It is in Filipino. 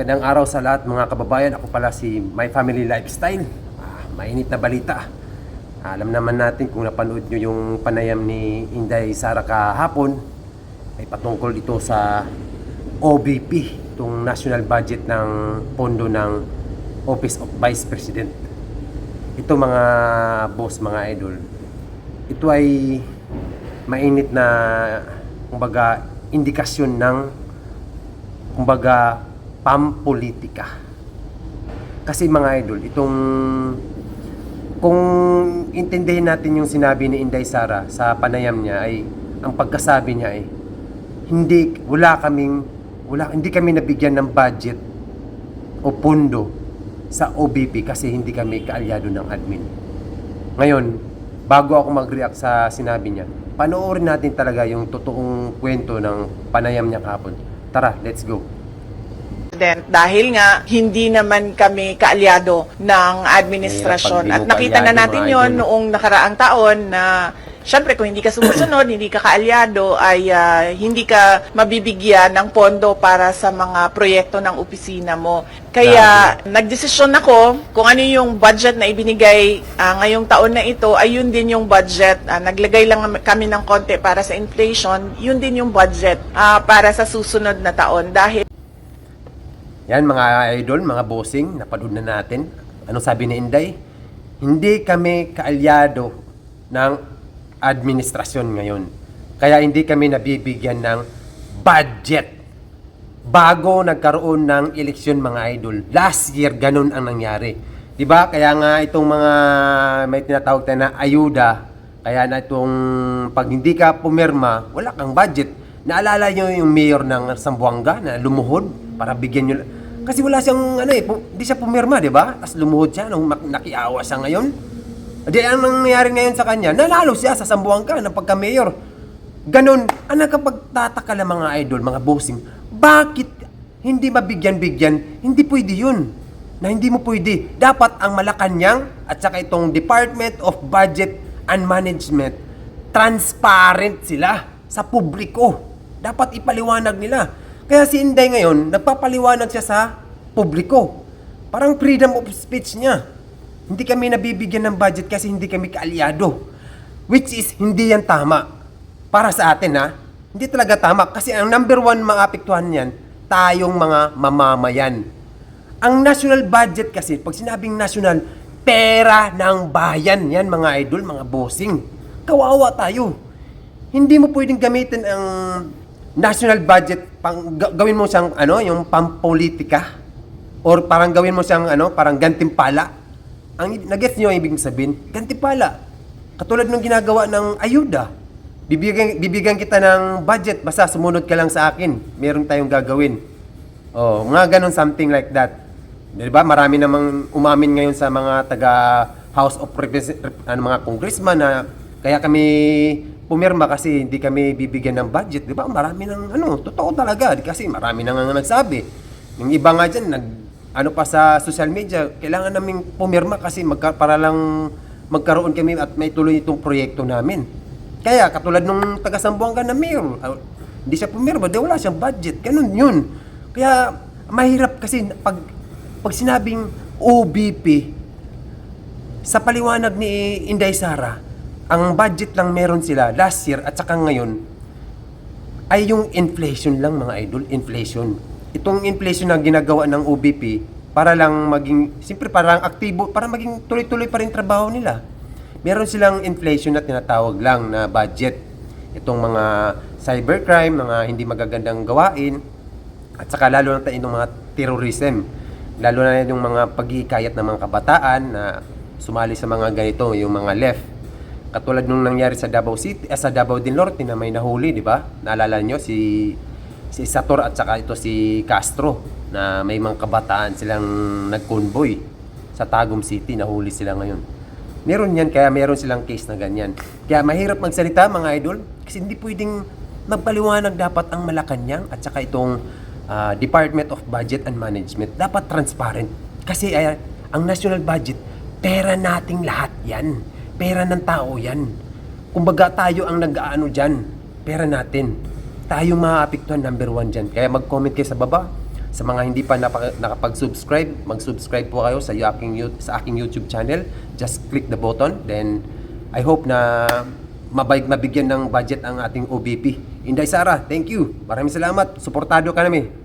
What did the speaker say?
Magandang araw sa lahat mga kababayan. Ako pala si My Family Lifestyle. Ah, mainit na balita. Alam naman natin kung napanood nyo yung panayam ni Inday Sara kahapon ay patungkol ito sa OBP, itong national budget ng pondo ng Office of Vice President. Ito mga boss, mga idol, ito ay mainit na kumbaga indikasyon ng kumbaga pampolitika. Kasi mga idol, itong kung intindihin natin yung sinabi ni Inday Sara sa panayam niya ay ang pagkasabi niya ay hindi wala kaming wala hindi kami nabigyan ng budget o pondo sa OBP kasi hindi kami kaalyado ng admin. Ngayon, bago ako mag-react sa sinabi niya, panoorin natin talaga yung totoong kwento ng panayam niya kahapon. Tara, let's go. President dahil nga hindi naman kami kaalyado ng administrasyon. At nakita na natin yon noong nakaraang taon na Siyempre, kung hindi ka sumusunod, hindi ka kaalyado, ay ah, hindi ka mabibigyan ng pondo para sa mga proyekto ng opisina mo. Kaya, nagdesisyon ako kung ano yung budget na ibinigay ah, ngayong taon na ito, ay yun din yung budget. Ah, naglagay lang kami ng konti para sa inflation, yun din yung budget ah, para sa susunod na taon. Dahil Yan mga idol, mga bossing, napanood na natin. Anong sabi ni Inday? Hindi kami kaalyado ng administrasyon ngayon. Kaya hindi kami nabibigyan ng budget. Bago nagkaroon ng eleksyon mga idol. Last year, ganun ang nangyari. 'Di ba? Kaya nga itong mga may tinatawag tayo na ayuda, kaya na itong pag hindi ka pumirma, wala kang budget. Naalala nyo yung mayor ng Sambuanga na lumuhod para bigyan nyo. Kasi wala siyang ano eh, hindi siya pumirma, 'di ba? Tapos lumuhod siya nung nakiawa siya ngayon. Di ang nangyayari ngayon sa kanya, nanalo siya sa Sambuanga ng pagka-mayor. Ganon, ang nakapagtataka lang mga idol, mga bossing, bakit hindi mabigyan-bigyan? Hindi pwede yun. Na hindi mo pwede. Dapat ang Malacanang at saka itong Department of Budget and Management, transparent sila sa publiko. Dapat ipaliwanag nila. Kaya si Inday ngayon, nagpapaliwanag siya sa publiko. Parang freedom of speech niya. Hindi kami nabibigyan ng budget kasi hindi kami kaalyado. Which is, hindi yan tama. Para sa atin ha, hindi talaga tama. Kasi ang number one maapektuhan niyan, tayong mga mamamayan. Ang national budget kasi, pag sinabing national, pera ng bayan. Yan mga idol, mga bossing. Kawawa tayo. Hindi mo pwedeng gamitin ang national budget pang ga- gawin mo siyang ano, yung pampolitika or parang gawin mo siyang ano, parang gantimpala. Ang nagets niyo ibig sabihin, gantimpala. Katulad ng ginagawa ng ayuda. Bibigyan bibigyan kita ng budget basta sumunod ka lang sa akin. Meron tayong gagawin. Oh, mga ganun something like that. 'Di ba? Marami namang umamin ngayon sa mga taga House of Represent ano mga congressman na kaya kami pumirma kasi hindi kami bibigyan ng budget, 'di ba? Marami nang ano, totoo talaga kasi marami nang ang nagsabi. Yung iba nga diyan nag ano pa sa social media, kailangan naming pumirma kasi magka, para lang magkaroon kami at may tuloy itong proyekto namin. Kaya katulad nung taga Sambuanga na mayor, ah, hindi siya pumirma, dahil wala siyang budget. Ganun yun. Kaya mahirap kasi pag pag sinabing OBP sa paliwanag ni Inday Sara, ang budget lang meron sila last year at saka ngayon ay yung inflation lang mga idol, inflation. Itong inflation na ginagawa ng OBP para lang maging, siyempre para lang aktibo, para maging tuloy-tuloy pa rin trabaho nila. Meron silang inflation na tinatawag lang na budget. Itong mga cybercrime, mga hindi magagandang gawain, at saka lalo na tayo mga terrorism. Lalo na yung mga paghihikayat ng mga kabataan na sumali sa mga ganito, yung mga left. Katulad nung nangyari sa Davao City, eh, sa Davao del Norte na may nahuli, di ba? Naalala nyo si si Sator at saka ito si Castro na may mga kabataan silang nag-convoy sa Tagum City, nahuli sila ngayon. Meron yan, kaya meron silang case na ganyan. Kaya mahirap magsalita mga idol, kasi hindi pwedeng magpaliwanag dapat ang Malacanang at saka itong ah, Department of Budget and Management. Dapat transparent. Kasi ah, ang national budget, pera nating lahat yan. Pera ng tao yan. Kumbaga tayo ang nag-aano dyan. Pera natin. Tayo maapektuhan number one dyan. Kaya mag-comment kayo sa baba. Sa mga hindi pa nakapag-subscribe, mag-subscribe po kayo sa aking, sa aking YouTube channel. Just click the button. Then, I hope na mabay, mabigyan ng budget ang ating OBP. Inday Sara, thank you. Maraming salamat. Suportado ka namin.